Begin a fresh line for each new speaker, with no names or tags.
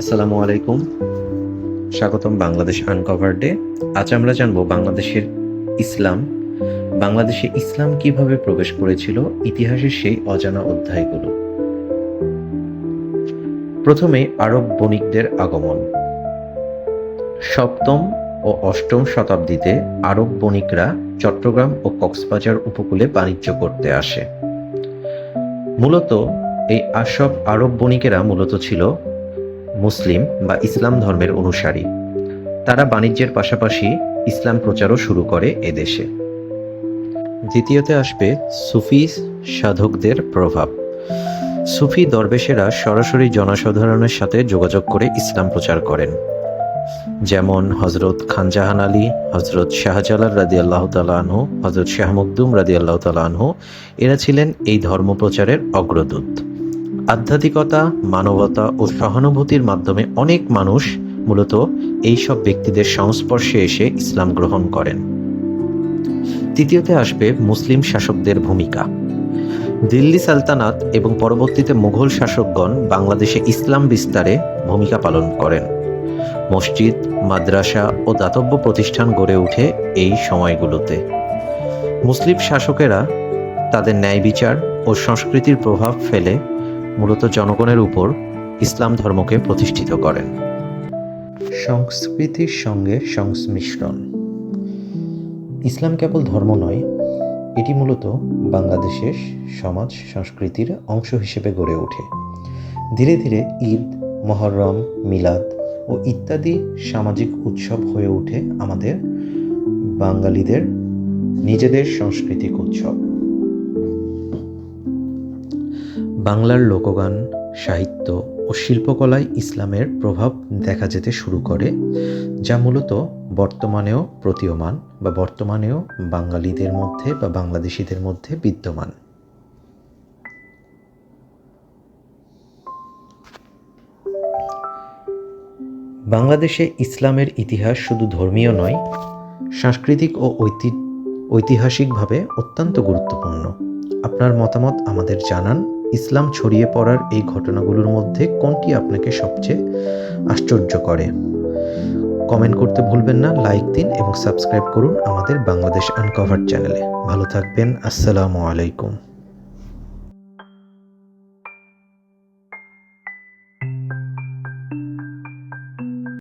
আসসালামু আলাইকুম। স্বাগতম বাংলাদেশ আনকভার ডে আজ আমরা জানব বাংলাদেশের ইসলাম। বাংলাদেশে ইসলাম কীভাবে প্রবেশ করেছিল, ইতিহাসের সেই অজানা অধ্যায়গুলো। প্রথমে আরব বণিকদের আগমন। সপ্তম ও অষ্টম শতাব্দীতে আরব বণিকরা চট্টগ্রাম ও কক্সবাজার উপকূলে বাণিজ্য করতে আসে। মূলত এই আসব আরব বণিকেরা মূলত ছিল মুসলিম বা ইসলাম ধর্মের অনুসারী। তারা বাণিজ্যের পাশাপাশি ইসলাম প্রচারও শুরু করে এদেশে। দ্বিতীয়তে আসবে সুফি সাধকদের প্রভাব। সুফি দরবেশেরা সরাসরি জনসাধারণের সাথে যোগাযোগ করে ইসলাম প্রচার করেন। যেমন হজরত খানজাহান আলী হজরত শাহজালাল রাদি আল্লাহ আনহু হজরত শাহ রাদি আল্লাহ আনহু, এরা ছিলেন এই ধর্ম প্রচারের অগ্রদূত। আধ্যাত্মিকতা, মানবতা ও সহানুভূতির মাধ্যমে অনেক মানুষ, মূলত এই সব ব্যক্তিদের সংস্পর্শে এসে ইসলাম গ্রহণ করেন। তৃতীয়তে আসবে মুসলিম শাসকদের ভূমিকা। দিল্লি সালতানাত এবং পরবর্তীতে মুঘল শাসকগণ বাংলাদেশে ইসলাম বিস্তারে ভূমিকা পালন করেন। মসজিদ, মাদ্রাসা ও দাতব্য প্রতিষ্ঠান গড়ে ওঠে এই সময়গুলোতে। মুসলিম শাসকেরা তাদের ন্যায় বিচার ও সংস্কৃতির প্রভাব ফেলে মূলত জনগণের উপর ইসলাম ধর্মকে প্রতিষ্ঠিত করেন। সংস্কৃতির সঙ্গে সংমিশ্রণ। ইসলাম কেবল ধর্ম নয়, এটি মূলত বাংলাদেশের সমাজ সংস্কৃতির অংশ হিসেবে গড়ে ওঠে। ধীরে ধীরে ঈদ, মহরম, মিলাদ ও ইত্যাদি সামাজিক উৎসব হয়ে ওঠে আমাদের বাঙালিদের নিজেদের সাংস্কৃতিক উৎসব। বাংলার লোকগান, সাহিত্য ও শিল্পকলায় ইসলামের প্রভাব দেখা যেতে শুরু করে, যা মূলত বর্তমানেও প্রতীয়মান বা বর্তমানেও বাঙালিদের মধ্যে বা বাংলাদেশিদের মধ্যে বিদ্যমান। বাংলাদেশে ইসলামের ইতিহাস শুধু ধর্মীয় নয়, সাংস্কৃতিক ও ঐতি- ঐতিহাসিকভাবে অত্যন্ত গুরুত্বপূর্ণ। আপনার মতামত আমাদের জানান। ইসলাম ছড়িয়ে পড়ার এই ঘটনাগুলোর মধ্যে কোনটি আপনাকে সবচেয়ে আশ্চর্য করে? কমেন্ট করতে ভুলবেন না, লাইক দিন এবং সাবস্ক্রাইব করুন আমাদের বাংলাদেশ আনকভার চ্যানেলে। ভালো থাকবেন, আসসালামু আলাইকুম।